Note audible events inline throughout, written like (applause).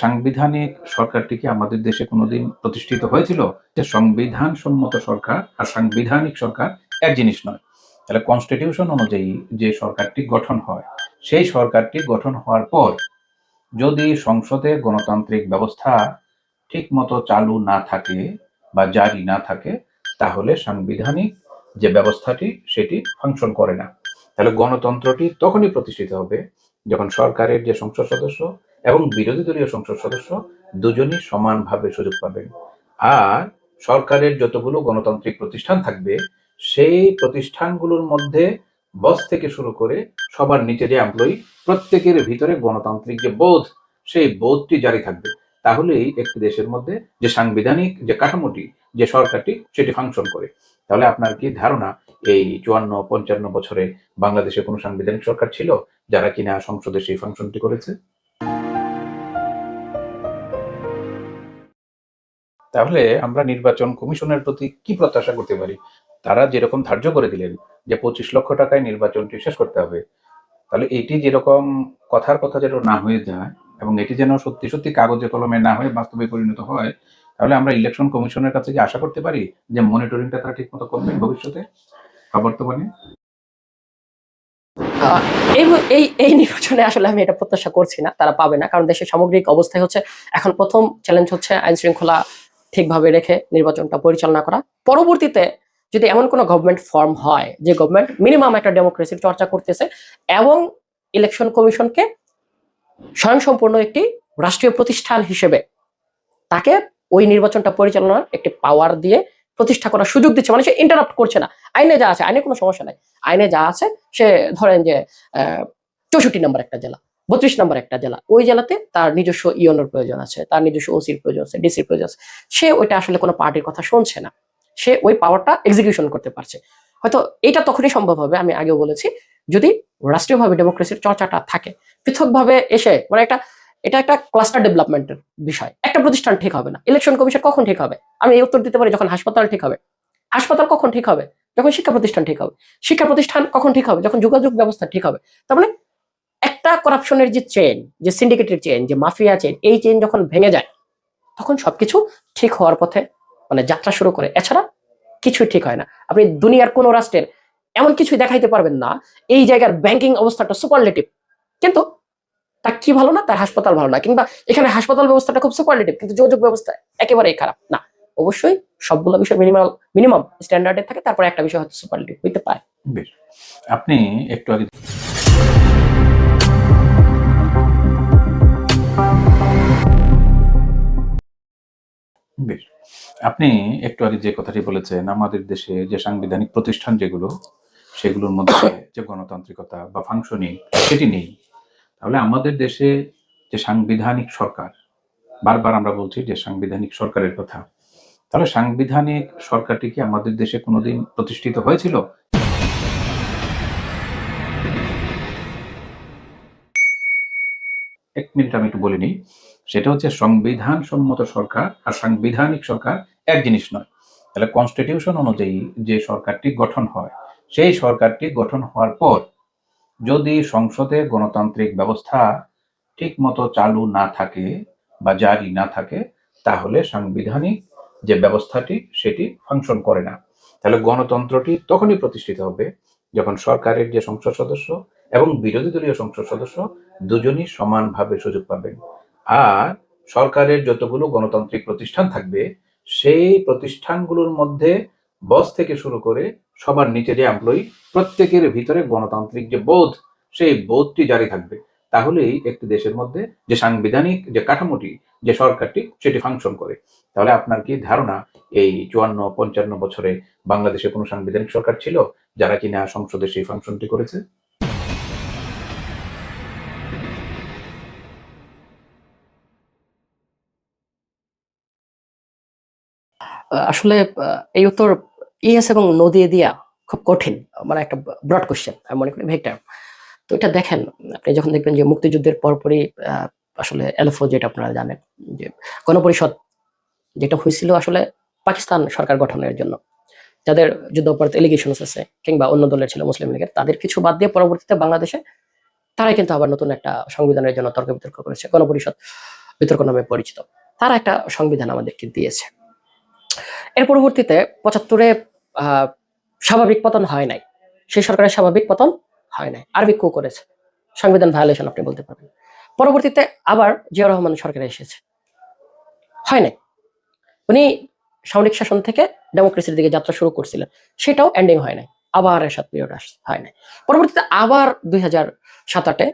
সাংবিধানিক সরকারটি কি আমাদের দেশে কোনোদিন প্রতিষ্ঠিত হয়েছিল? যে সংবিধান সম্মত সরকার আর সাংবিধানিক সরকার এক জিনিস নয়। তাহলে কনস্টিটিউশন অনুযায়ী যে সরকারটি গঠন হয়, সেই সরকারটি গঠন হওয়ার পর যদি সংসদে গণতান্ত্রিক ব্যবস্থা ঠিক মতো চালু না থাকে বা জারি না থাকে, তাহলে সাংবিধানিক যে ব্যবস্থাটি, সেটি ফাংশন করে না। তাহলে গণতন্ত্রটি তখনই প্রতিষ্ঠিত হবে যখন সরকারের যে সংসদ সদস্য এবং বিরোধী দলীয় সংসদ সদস্য দুজনই সমানভাবে সুযোগ পাবেন। আর সরকারের যতগুলো গণতান্ত্রিক প্রতিষ্ঠান থাকবে, সেই প্রতিষ্ঠানগুলোর মধ্যে বস থেকে শুরু করে সবার নিচে যে এমপ্লয়ি প্রত্যেকের ভিতরে গণতান্ত্রিক যে বোধ, সেই বোধটি জারি থাকবে। তাহলেই একটি দেশের মধ্যে যে সাংবিধানিক যে কাঠামোটি, যে সরকারটি, সেটি ফাংশন করে। তাহলে আপনার কি ধারণা, এই চুয়ান্ন, পঞ্চান্ন বছরে বাংলাদেশে কোনো সাংবিধানিক সরকার ছিল, যারা কিনা সংসদে সেই ফাংশনটি করেছে? তাহলে আমরা নির্বাচন কমিশনের প্রতি কি প্রত্যাশা করতে পারি? তারা যেরকম ধার্য করে দিলেন যে পঁচিশ লক্ষ টাকায় নির্বাচনটি শেষ করতে হবে, তাহলে এটি যেরকম কথার কথা যেন না হয়ে যায় এবং এটি যেন সত্যি সত্যি কাগজে কলমে না হয়ে বাস্তবে পরিণত হয়, তাহলে আমরা ইলেকশন কমিশনের কাছে কি আশা করতে পারি যে মনিটরিংটা তারা ঠিক মতো করবেন ভবিষ্যতে বর্তমানে এই এই এই নির্বাচনে আসলে আমি এটা প্রত্যাশা করছি না, তারা পাবে না, কারণ দেশের সামগ্রিক অবস্থায় হচ্ছে এখন প্রথম চ্যালেঞ্জ হচ্ছে আইন শৃঙ্খলা ঠিকভাবে রেখে নির্বাচনটা পরিচালনা করা। পরবর্তীতে যদি এমন কোনো গভর্নমেন্ট ফর্ম হয়, যে গভর্নমেন্ট মিনিমাম একটা ডেমোক্রেসির চর্চা করতেছে এবং ইলেকশন কমিশনকে স্বয়ংসম্পূর্ণ একটি রাষ্ট্রীয় প্রতিষ্ঠান হিসেবে তাকে ওই নির্বাচনটা পরিচালনার একটি পাওয়ার দিয়ে প্রতিষ্ঠা করার সুযোগ দিচ্ছে মানে সে ইন্টারাপ্ট করছে না। আইনে যা আছে, আইনে কোনো সমস্যা নাই। আইনে যা আছে, সে ধরেন যে চৌষট্টি নম্বর একটা জেলা। বত্রিশ নম্বর একটা জেলা। ওই জেলাতে তার নিজস্ব ইয়নের প্রয়োজন আছে, তার নিজস্ব ওসির প্রয়োজন আছে, ডিসির প্রয়োজন আছে। সে ওইটা আসলে কোনো পার্টির কথা শুনছে না। সে ওই পাওয়ারটা এক্সিকিউশন করতে পারছে। হয়তো এটা তখনই সম্ভব হবে, আমি আগেও বলেছি, যদি রাষ্ট্রীয়ভাবে ডেমোক্রেসির চর্চাটা থাকে। পৃথকভাবে এসে মানে একটা, এটা একটা ক্লাস্টার ডেভেলপমেন্টের বিষয়। একটা প্রতিষ্ঠান ঠিক হবে না। ইলেকশন কমিশন কখন ঠিক হবে? আমি এই উত্তর দিতে পারি যখন হাসপাতাল ঠিক হবে। হাসপাতাল কখন ঠিক হবে? যখন শিক্ষা প্রতিষ্ঠান ঠিক হবে। শিক্ষা প্রতিষ্ঠান কখন ঠিক হবে? যখন যোগাযোগ ব্যবস্থা ঠিক হবে। তার মানে একটা করাপশনের যে চেন যে সিন্ডিকেটের চেন যে মাফিয়া চেন এই চেন যখন ভেঙে যায়, তখন সবকিছু ঠিক হওয়ার পথে মানে যাত্রা শুরু করে। এছাড়া কিছুই ঠিক হয় না। আপনি দুনিয়ার কোন রাষ্ট্রের এমন কিছুই দেখাইতে পারবেন না। এই জায়গার ব্যাংকিং অবস্থাটা সুপারলেটিভ কিন্তু তার কি ভালো না? তার হাসপাতাল ভালো না। কিংবা এখানে হাসপাতাল ব্যবস্থাটা খুব সুপারলেটিভ কিন্তু যোগাযোগ ব্যবস্থা একেবারেই খারাপ। না, অবশ্যই সবগুলো বিষয় মিনিমাম মিনিমাম স্ট্যান্ডার্ডে থাকে, তারপরে একটা বিষয় হয়তো সুপারলেটিভ হইতে পারে। আপনি একটু আগে বেশ। আপনি একটু আগে যে কথাটি বলেছেন, আমাদের দেশে যে সাংবিধানিক প্রতিষ্ঠান যেগুলো, সেগুলোর মধ্যে (coughs) যে গণতান্ত্রিকতা বা ফাংশনিং সেটি নেই। তাহলে আমাদের দেশে যে সাংবিধানিক সরকার, বারবার আমরা বলছি যে সাংবিধানিক সরকারের কথা, তাহলে সাংবিধানিক সরকারটি কি আমাদের দেশে কোনোদিন প্রতিষ্ঠিত হয়েছিল? মিনিট আমি একটু বলে নিই। সেটা হচ্ছে সংবিধান সম্মত সরকার আর সাংবিধানিক সরকার এক জিনিস নয়। তাহলে কনস্টিটিউশন অনুযায়ী যে সরকারটি গঠন হয়, সেই সরকারটি গঠন হওয়ার পর যদি সংসদে গণতান্ত্রিক ব্যবস্থা ঠিক মতো চালু না থাকে বা জারি না থাকে, তাহলে সাংবিধানিক যে ব্যবস্থাটি, সেটি ফাংশন করে না। তাহলে গণতন্ত্রটি তখনই প্রতিষ্ঠিত হবে যখন সরকারের যে সংসদ সদস্য এবং বিরোধী দলীয় সংসদ সদস্য দুজনই সমানভাবে সুযোগ পাবেন। আর সরকারের যতগুলো গণতান্ত্রিক প্রতিষ্ঠান থাকবে, সেই প্রতিষ্ঠানগুলোর মধ্যে বস থেকে শুরু করে সবার নিচে যে এমপ্লয়ি প্রত্যেকের ভিতরে গণতান্ত্রিক যে বোধ, সেই বোধটি জারি থাকবে। তাহলেই একটি দেশের মধ্যে যে সাংবিধানিক যে কাঠামোটি, যে সরকারটি, সেটি ফাংশন করে। তাহলে আপনার কি ধারণা, এই চুয়ান্ন, পঞ্চান্ন বছরে বাংলাদেশে কোনো সাংবিধানিক সরকার ছিল, যারা কিনা সংসদে সেই ফাংশনটি করেছে? আসলে এই উত্তর ইয়েস এবং নো দিয়ে খুব কঠিন মানে একটা ব্রড কোশ্চেন আমি মনে করি ভেক্টর। তো এটা দেখেন, আপনি যখন দেখবেন যে মুক্তিযুদ্ধের পরপরই আসলে এলফো যেটা আপনারা জানেন, যে গণপরিষদ যেটা হয়েছিল আসলে পাকিস্তান সরকার গঠনের জন্য, যাদের যুদ্ধ অপরাধ এলিগেশন আছে, কিংবা অন্য দলের ছিল মুসলিম লীগের, তাদের কিছু বাদ দিয়ে পরবর্তীতে বাংলাদেশে তারাই কিন্তু আবার নতুন একটা সংবিধানের জন্য তর্ক বিতর্ক করেছে, গণপরিষদ বিতর্ক নামে পরিচিত। তারা একটা সংবিধান আমাদেরকে দিয়েছে। এর পরবর্তীতে পঁচাত্তরে স্বাভাবিক পতন হয় নাই। সেই সরকারের স্বাভাবিক পতন হয় নাই। আরবি কু করেছে। সংবিধান ভায়োলেশন আপনি বলতে পারবেন। পরবর্তীতে আবার জিয়া রহমান সরকার এসেছে। হয় নাই। উনি সামরিক শাসন থেকে ডেমোক্রেসির দিকে যাত্রা শুরু করছিলেন। সেটাও এন্ডিং হয় নাই। আবার এরশাদ পিরিয়ড হয় নাই। পরবর্তীতে আবার দুই হাজার সাত আটে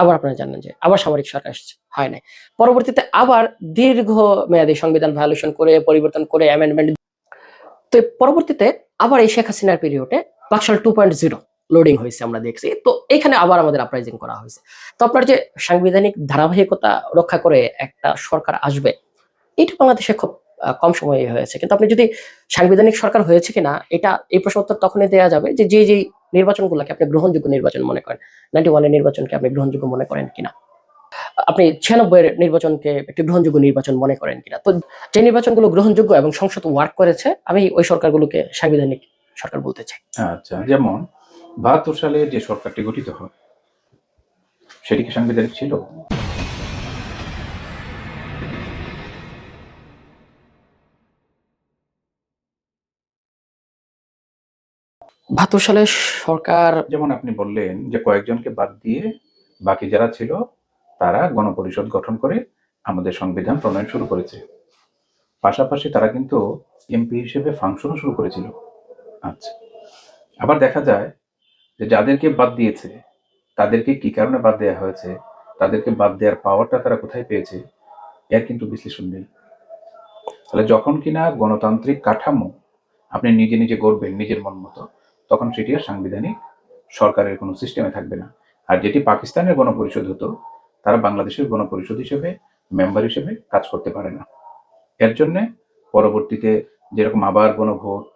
আবার আপনারা জানেন যে আবার সামরিক সরকার হয় নাই। পরবর্তীতে আবার দীর্ঘ মেয়াদী সংবিধান ভায়োলেশন করে, পরিবর্তন করে অ্যামেন্ডমেন্ট তো পরবর্তীতে আবার এই শেখ হাসিনার পিরিয়ডে Baksal two point zero loading হয়েছে আমরা দেখছি। তো এখানে আবার আমাদের আপরাইজিং করা হয়েছে। তো আপনার যে সাংবিধানিক ধারাবাহিকতা রক্ষা করে একটা সরকার আসবে, এটা বাংলাদেশে খুব কম সময়ে হয়েছে। কিন্তু আপনি যদি সাংবিধানিক সরকার হয়েছে কিনা, এটা, এই প্রশ্ন উত্তর তখনই দেওয়া যাবে যে যে যে নির্বাচনগুলোকে আপনি গ্রহণযোগ্য নির্বাচন মনে করেন নাইনটি ওয়ানের নির্বাচনকে আপনি গ্রহণযোগ্য মনে করেন কিনা, আপনি ছিয়ানব্বই এর নির্বাচনকে একটি গ্রহণযোগ্য নির্বাচন মনে করেন কিনা। তো যে নির্বাচনগুলো গ্রহণযোগ্য এবং সংসদ ওয়ার্ক করেছে, আমি ওই সরকারগুলোকে সাংবিধানিক সরকার বলতে চাই। আচ্ছা যেমন বাহাত্তর সালে যে সরকারটি গঠিত হয়, সেটি কি সাংবিধানিক ছিল? বাহাত্তর সালে সরকার যেমন আপনি বললেন যে কয়েকজনকে বাদ দিয়ে বাকি যারা ছিল, তারা গণপরিষদ গঠন করে আমাদের সংবিধান প্রণয়ন শুরু করেছে। পাশাপাশি তারা কিন্তু এমপি হিসেবে ফাংশনও শুরু করেছিল। আচ্ছা আবার দেখা যায় যে যাদেরকে বাদ দিয়েছে, তাদেরকে কি কারণে বাদ দেওয়া হয়েছে, তাদেরকে বাদ দেওয়ার পাওয়ারটা তারা কোথায় পেয়েছে, এর কিন্তু বিশ্লেষণ নেই। তাহলে যখন কিনা গণতান্ত্রিক কাঠামো আপনি নিজে নিজে গড়বেন নিজের মন মতো তখন সেটি আর সাংবিধানিক সরকারের কোনো সিস্টেমে থাকবে না। আর যেটি পাকিস্তানের গণপরিষদ হতো, তারা বাংলাদেশের গণপরিষদ হিসেবে, মেম্বার হিসেবে কাজ করতে পারে না। এর জন্যে পরবর্তীতে যেরকম আবার গণভোট,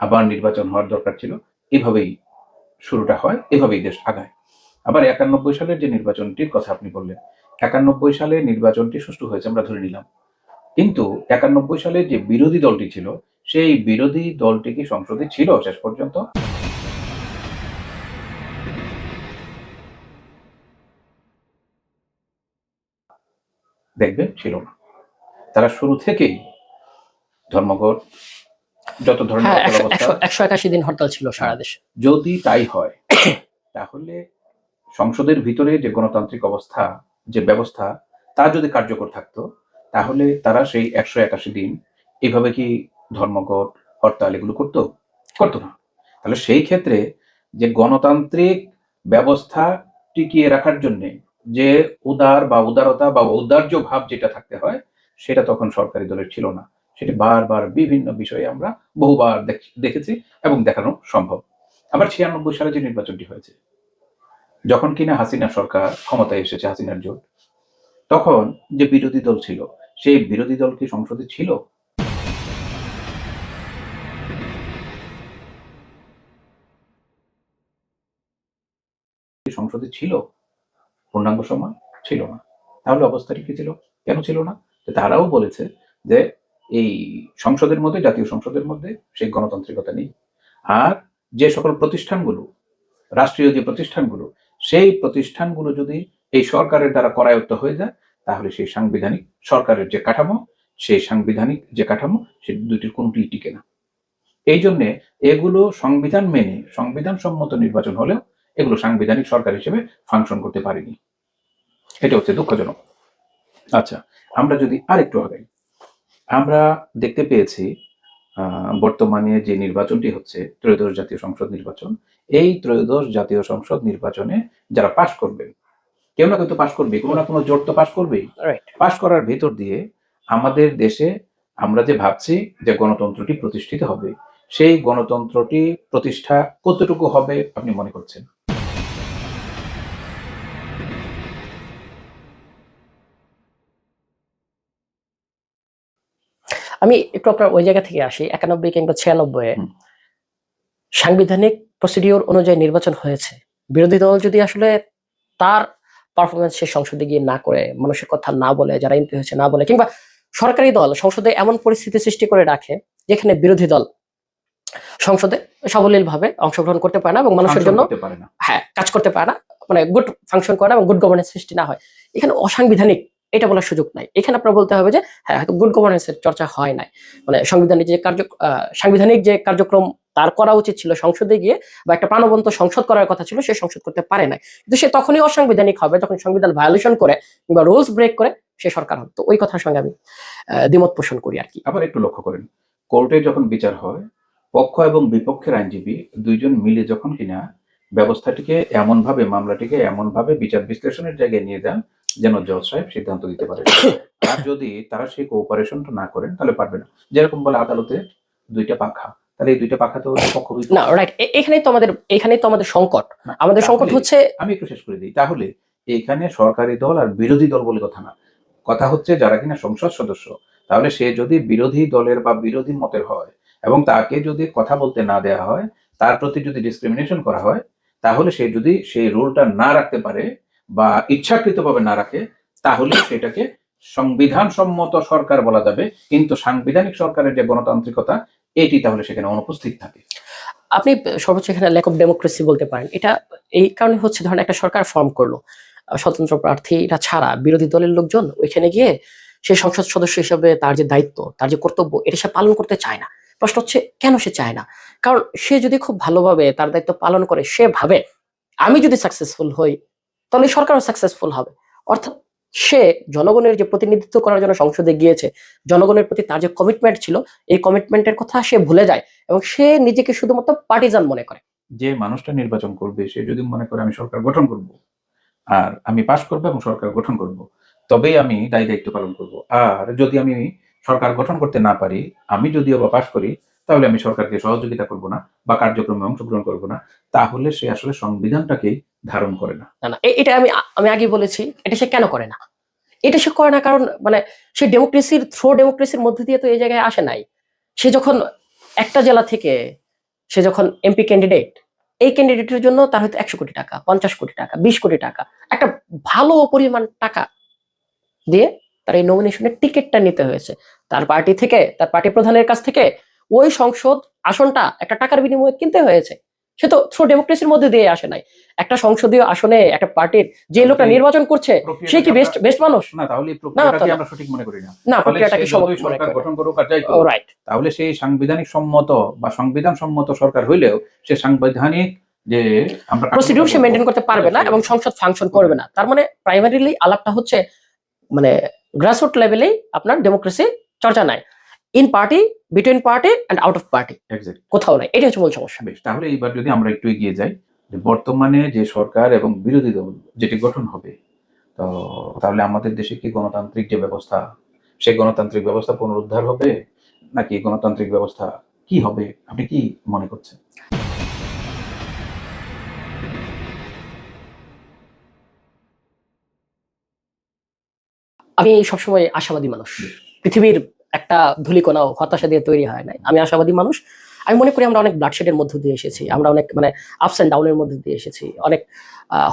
আবার নির্বাচন হওয়ার দরকার ছিল, এভাবেই শুরুটা হয়, এভাবেই দেশ আগায়। আবার একানব্বই সালের যে নির্বাচনটির কথা আপনি বললেন, একানব্বই সালে নির্বাচনটি সুষ্ঠু হয়েছে, আমরা ধরে নিলাম। কিন্তু একানব্বই সালে যে বিরোধী দলটি ছিল সেই বিরোধী দলটি কি সংসদে ছিল শেষ পর্যন্ত? দেখবেন ছিল না। তারা শুরু থেকেই ধর্মঘট যত ধরনের হ্যাঁ একশো একশো একশো একাশি দিন হরতাল ছিল সারা দেশে। যদি তাই হয় তাহলে সংসদের ভিতরে যে গণতান্ত্রিক অবস্থা যে ব্যবস্থা তা যদি কার্যকর থাকতো তাহলে তারা সেই একশো একাশি দিন এভাবে কি ধর্মঘট, হরতাল এগুলো করতো? করতো না। তাহলে সেই ক্ষেত্রে যে গণতান্ত্রিক ব্যবস্থা টিকিয়ে রাখার জন্য যে উদার বা উদারতা বা ঔদার্য ভাব যেটা থাকতে হয়, সেটা তখন সরকারি দলের ছিল না। সেটি বারবার বিভিন্ন বিষয়ে আমরা বহুবার দেখ- দেখেছি এবং দেখানো সম্ভব। আবার ছিয়ানব্বই সালে যে নির্বাচনটি হয়েছে, যখন কিনা হাসিনা সরকার ক্ষমতায় এসেছে, হাসিনার জোট, তখন যে বিরোধী দল ছিল, সেই বিরোধী দল কি সংসদে ছিল? সংসদে ছিল? পূর্ণাঙ্গ সময় ছিল না। তাহলে অবস্থাটি কি ছিল? কেন ছিল না? তারাও বলেছে যে এই সংসদের মধ্যে, জাতীয় সংসদের মধ্যে সেই গণতান্ত্রিকতা নেই। আর যে সকল প্রতিষ্ঠানগুলো, রাষ্ট্রীয় যে প্রতিষ্ঠানগুলো, সেই প্রতিষ্ঠানগুলো যদি এই সরকারের দ্বারা করায়ত্ত হয়ে যায়, তাহলে সেই সাংবিধানিক সরকারের যে কাঠামো, সেই সাংবিধানিক যে কাঠামো, সে দুটির কোনটি টিকে না। এই জন্যে এগুলো সংবিধান মেনে সংবিধান সম্মত নির্বাচন হলেও এগুলো সাংবিধানিক সরকার হিসেবে ফাংশন করতে পারেনি। এটা হচ্ছে দুঃখজনক। আচ্ছা আমরা যদি আরেকটু আগাই। আমরা দেখতে পেয়েছি আহ, বর্তমানে যে নির্বাচনটি হচ্ছে ত্রয়োদশ জাতীয় সংসদ নির্বাচন এই ত্রয়োদশ জাতীয় সংসদ নির্বাচনে যারা পাশ করবেন কেউ না কেউ তো পাশ করবে কোনো না কোনো জোট তো পাশ করবেই। পাশ করার ভেতর দিয়ে আমাদের দেশে আমরা যে ভাবছি যে গণতন্ত্রটি প্রতিষ্ঠিত হবে সেই গণতন্ত্রটি প্রতিষ্ঠা কতটুকু হবে আপনি মনে করছেন? আমি একটু আপনার ওই জায়গা থেকে আসি একানব্বই কিংবা ছিয়ানব্বই সাংবিধানিক প্রসিডিওর অনুযায়ী নির্বাচন হয়েছে। বিরোধী দল যদি আসলে তার পারফরমেন্স সে সংসদে গিয়ে না করে মানুষের কথা না বলে যারা এমপি হয়েছে না বলে কিংবা সরকারি দল সংসদে এমন পরিস্থিতি সৃষ্টি করে রাখে যেখানে বিরোধী দল সংসদে সাবলীল ভাবে অংশগ্রহণ করতে পারে না এবং মানুষের জন্য হ্যাঁ কাজ করতে পারে না মানে গুড ফাংশন করে না এবং গুড গভর্নেন্স সৃষ্টি না হয়। এখানে অসাংবিধানিক এটা বলার সুযোগ নাই। এখানে আপনার বলতে হবে যে হ্যাঁ হয়তো গুড গভর্নেন্সের চর্চা হয় নাই। মানে সাংবিধানিক যে কার্য সাংবিধানিক যে কার্যক্রম তার করা উচিত ছিল সংসদে গিয়ে বা একটা প্রাণবন্ত সংসদ করার কথা ছিল, সে সংসদ করতে পারে নাই। কিন্তু সে তখনই অসাংবিধানিক হবে যখন সংবিধান ভায়োলেশন করে কিংবা রুলস ব্রেক করে সে সরকার হবে। তো ওই কথার সঙ্গে আমি দ্বিমত পোষণ করি আর কি। আবার একটু লক্ষ্য করেন কোর্টে যখন বিচার হয়, পক্ষ এবং বিপক্ষের আইনজীবী দুইজন মিলে যখন কিনা ব্যবস্থাটিকে এমন ভাবে মামলাটিকে এমন ভাবে বিচার বিশ্লেষণের জায়গায় নিয়ে যান যেন জজ সাহেব সিদ্ধান্ত দিতে পারে আর যদি তারা সেই কোঅপারেশনটা না করেন তাহলে পারবে না। যেরকম বলে আদালতে দুইটা পাখা তাহলে এই দুইটা পাখা তো পক্ষ না রাইট এখানেই তো আমাদের এখানেই তো আমাদের সংকট। আমাদের সংকট হচ্ছে আমি একটু শেষ করে দিই। তাহলে এখানে সরকারি দল আর বিরোধী দল বলে কথা না। কথা হচ্ছে যারা কিনা সংসদ সদস্য তাহলে সে যদি বিরোধী দলের বা বিরোধী মতের হয় এবং তাকে যদি কথা বলতে না দেওয়া হয় তার প্রতি যদি ডিসক্রিমিনেশন করা হয় তাহলে সে যদি সেই রুলটা না রাখতে পারে বা ইচ্ছাকৃতভাবে না রাখে, তাহলে সেটাকে সংবিধান সম্মত সরকার বলা যাবে। কিন্তু সাংবিধানিক সরকারের যে গণতান্ত্রিকতা, এটি তাহলে সেখানে অনুপস্থিত থাকে। আপনি সর্বোচ্চ এখানে ল্যাক অফ ডেমোক্রেসি বলতে পারেন। এটা এই কারণে হচ্ছে, ধরেন একটা সরকার ফর্ম করল, স্বতন্ত্র প্রার্থীরা ছাড়া বিরোধী দলের লোকজন ওইখানে গিয়ে সেই সংসদ সদস্য হিসেবে তার যে দায়িত্ব, তার যে কর্তব্য, এটা সে পালন করতে চায় না। প্রশ্ন হচ্ছে, কেন সে চায় না? কারণ সে যদি খুব ভালোভাবে তার দায়িত্ব পালন করে, সে ভাবে, আমি যদি সাকসেসফুল হই, তাহলে সরকারও সাকসেসফুল হবে। অর্থাৎ সে জনগণের যে প্রতিনিধিত্ব করার জন্য সংসদে গিয়েছে, জনগণের প্রতি তার যে কমিটমেন্ট ছিল, এই কমিটমেন্টের কথা সে ভুলে যায় এবং সে নিজেকে শুধুমাত্র পার্টিজান মনে করে। যে মানুষটা নির্বাচন করবে, সে যদি মনে করে আমি সরকার গঠন করব, আর আমি পাশ করব এবং সরকার গঠন করব, তবেই আমি দায়ী দায়িত্ব পালন করব। আর যদি আমি সরকার গঠন করতে না পারি, আমি যদিও বা পাশ করি, তাহলে আমি সরকারকে সহযোগিতা করব না বা কার্যক্রমে অংশগ্রহণ করব না, তাহলে সে আসলে সংবিধানটাকেই ধারণ করে না। না এটা আমি আমি আগে বলেছি, এটা সে কেন করে না? এটা সে করে না কারণ মানে সে ডেমোক্রেসির থ্রো ডেমোক্রেসির মধ্যে দিয়ে তো এই জায়গায় আসে নাই। সে যখন একটা জেলা থেকে, সে যখন এমপি ক্যান্ডিডেট এই ক্যান্ডিডেটের জন্য তার হয়তো একশো কোটি টাকা, পঞ্চাশ কোটি টাকা, বিশ কোটি টাকা, একটা ভালো পরিমাণ টাকা দিয়ে তার এই নমিনেশনের টিকিটটা নিতে হয়েছে। তার পার্টি থেকে তার পার্টি প্রধানের কাছ থেকে ওই সংসদ আসনটা একটা টাকার বিনিময়ে কিনতে হয়েছে। সে তো থ্রু ডেমোক্রেসির মধ্যে দিয়ে আসে নাই। একটা সংসদীয় আসনে একটা পার্টির যে লোকটা নির্বাচন করছে সে কি বেস্ট বেস্ট মানুষ? না তাহলে প্রক্রিয়াটাকে। আমরা সঠিক মনে করি না? না প্রক্রিয়াটাকে সরকার গঠন করুক আর যাই রাইট তাহলে সেই সাংবিধানিক সম্মত বা সংবিধান সম্মত সরকার হইলেও সে সাংবিধানিক যে আমরা প্রসিডিউর সে মেনটেন করতে পারবে না এবং সংসদ ফাংশন করবে না। তার মানে প্রাইমারিলি আলাপটা হচ্ছে মানে গ্রাসরুট লেভেলেই আপনার ডেমোক্রেসি চর্চা নাই। In party between party and out of party. কোথাও নাই। এটা হচ্ছে মূল সমস্যা। বেশ তাহলে এইবার যদি আমরা একটু এগিয়ে যাই যে বর্তমানে যে সরকার এবং বিরোধী দল যেটি গঠন হবে তো তাহলে আমাদের দেশে কি গণতান্ত্রিক যে ব্যবস্থা সেই গণতান্ত্রিক ব্যবস্থা পুনরুদ্ধার হবে? নাকি গণতান্ত্রিক ব্যবস্থা কি হবে? আপনি কি মনে করছেন? আমি সবসময় আশাবাদী মানুষ। পৃথিবীর একটা ধুলিকোনাও হতাশা দিয়ে তৈরি হয় নাই। আমি আশাবাদী মানুষ। আমি মনে করি আমরা অনেক ব্লাডশেডের মধ্য দিয়ে এসেছি। আমরা অনেক মানে আপস অ্যান্ড ডাউনের মধ্যে দিয়ে এসেছি। অনেক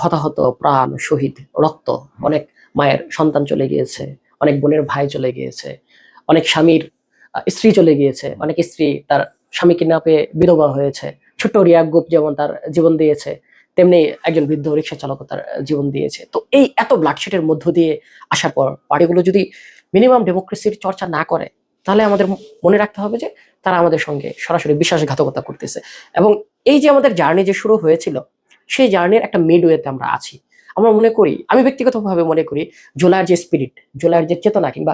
হতাহত প্রাণ শহীদ রক্ত অনেক মায়ের সন্তান চলে গিয়েছে। অনেক বোনের ভাই চলে গিয়েছে। অনেক স্বামীর স্ত্রী চলে গিয়েছে। অনেক স্ত্রী তার স্বামীকে না পেয়ে বিধবা হয়েছে। ছোট্ট রিয়া গুপ যেমন তার জীবন দিয়েছে। তেমনি একজন বৃদ্ধ রিক্সা চালকও তার জীবন দিয়েছে। তো এই এত ব্লাডশেডের মধ্য দিয়ে আসার পর পার্টিগুলো যদি মিনিমাম ডেমোক্রেসির চর্চা না করে, তাহলে আমাদের মনে রাখতে হবে যে তারা আমাদের সঙ্গে সরাসরি বিশ্বাসঘাতকতা করতেছে। এবং এই যে আমাদের জার্নি যে শুরু হয়েছিল, সেই জার্নির একটা মিডওয়েতে আমরা আছি। আমরা মনে করি, আমি ব্যক্তিগতভাবে মনে করি জুলাইয়ের যে স্পিরিট জুলাইয়ের যে চেতনা কিংবা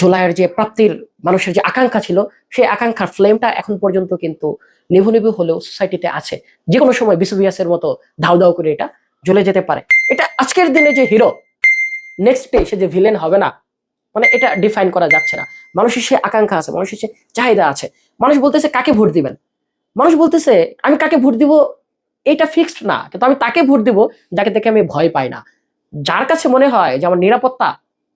জুলাইয়ের যে প্রাপ্তির মানুষের যে আকাঙ্ক্ষা ছিল, সেই আকাঙ্ক্ষার ফ্লেমটা এখন পর্যন্ত কিন্তু নিভু নিভু হলেও সোসাইটিতে আছে। যে কোনো সময় বিসুবিয়াসের মতো ধাউ ধাউ করে এটা জ্বলে যেতে পারে। এটা আজকের দিনে যে হিরো নেক্সট ডে সে যে ভিলেন হবে না মানে এটা ডিফাইন করা যাচ্ছে না। মানুষের সে আকাঙ্ক্ষা আছে, মানুষের সে চাহিদা আছে। মানুষ বলতেছে, কাকে ভোট দিবেন? মানুষ বলতেছে, আমি কাকে ভোট দিব? এটা ফিক্সড না, কিন্তু আমি তাকে ভোট দিব যাকে দেখে আমি ভয় পাই না। যার কাছে মনে হয় যে আমার নিরাপত্তা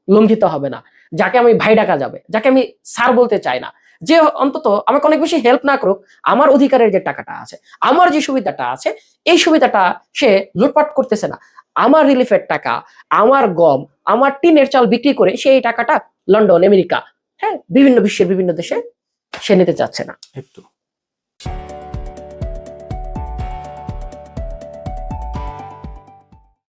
লঙ্ঘিত হবে না। যাকে আমি ভাই ডাকা যাবে, যাকে আমি স্যার বলতে চাই না। যে অন্তত আমাকে অনেক বেশি হেল্প না করুক, আমার অধিকারের যে টাকাটা আছে, আমার যে সুবিধাটা আছে, এই সুবিধাটা সে লুটপাট করতেছে না। আমার রিলিফের টাকা, আমার গম, আমার টিনের চাল বিক্রি করে সেই টাকাটা লন্ডন আমেরিকা হ্যাঁ বিভিন্ন বিশ্বের বিভিন্ন দেশে সে নিতে চাচ্ছে না।